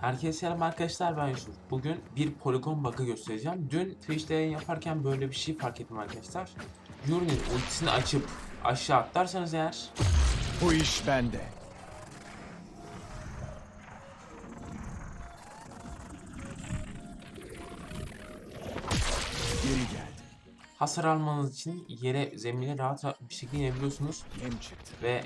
Herkese selam arkadaşlar ben Yusuf. Bugün bir poligon bug'ı göstereceğim. Dün Twitch'te yayın yaparken böyle bir şey fark ettim arkadaşlar. Yuri'nin ultisini açıp aşağı atlarsanız eğer Bu iş bende. Hasar almanız için yere zemine rahat bir şekilde inebiliyorsunuz. Yem çıktı. Ve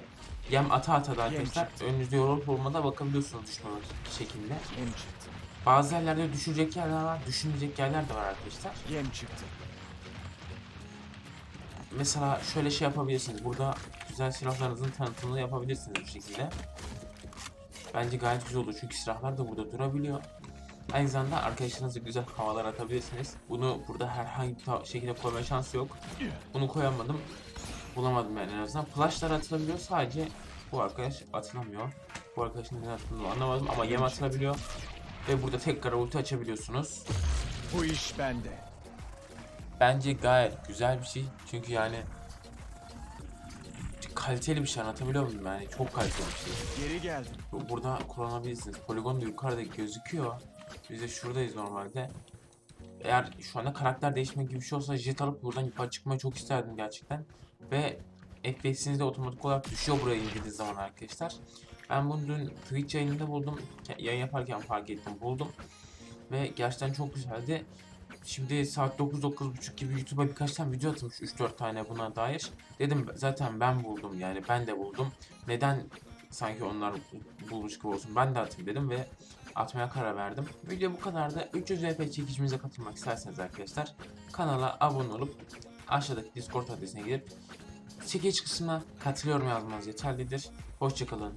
yem ata ata da arkadaşlar önünüzde yorulup olmada bakabiliyorsunuz düşme şekilde. Yem çıktı. Bazı yerlerde düşecek yerler var, düşünecek yerler de var arkadaşlar. Yem çıktı. Mesela şöyle şey yapabilirsiniz. Burada güzel silahlarınızın tanıtımını yapabilirsiniz bu şekilde. Bence gayet güzel olur çünkü silahlar da burada durabiliyor. Aynı zamanda arkadaşlarınızla güzel havalar atabilirsiniz. Bunu burada herhangi bir şekilde koyma şansı yok. Bunu koyamadım. Bulamadım yani en azından. Flashlar atılabiliyor sadece bu arkadaş atılamıyor. Bu arkadaşın neden atıldığını anlamadım ama yem atılabiliyor. Ve burada tekrar ulti açabiliyorsunuz. Bu iş bende. Bence gayet güzel bir şey. Çünkü yani kaliteli bir şey anlatabiliyor muyum yani çok kaliteli bir şey. Geri geldi. Bu- Burada kullanabilirsiniz. Poligon da yukarıda gözüküyor. Biz de şuradayız normalde. Eğer şu anda karakter değişme gibi bir şey olsa jet alıp buradan yukarı çıkmayı çok isterdim gerçekten. Ve FPS'iniz de otomatik olarak düşüyor buraya indirdiğiniz zaman arkadaşlar. Ben bunu dün Twitch yayınında buldum. Yayın yaparken fark ettim buldum. Ve gerçekten çok güzeldi. Şimdi saat 9-9.30 gibi YouTube'a birkaç tane video atılmış 3-4 tane buna dair. Dedim zaten ben buldum yani ben de buldum. Neden sanki onlar bulmuş gibi olsun ben de atayım dedim ve atmaya karar verdim. Video bu kadardı. 300 VP çekicimize katılmak isterseniz arkadaşlar kanala abone olup aşağıdaki Discord adresine gidip çekiç kısmına katılıyorum yazmanız yeterlidir. Hoşçakalın.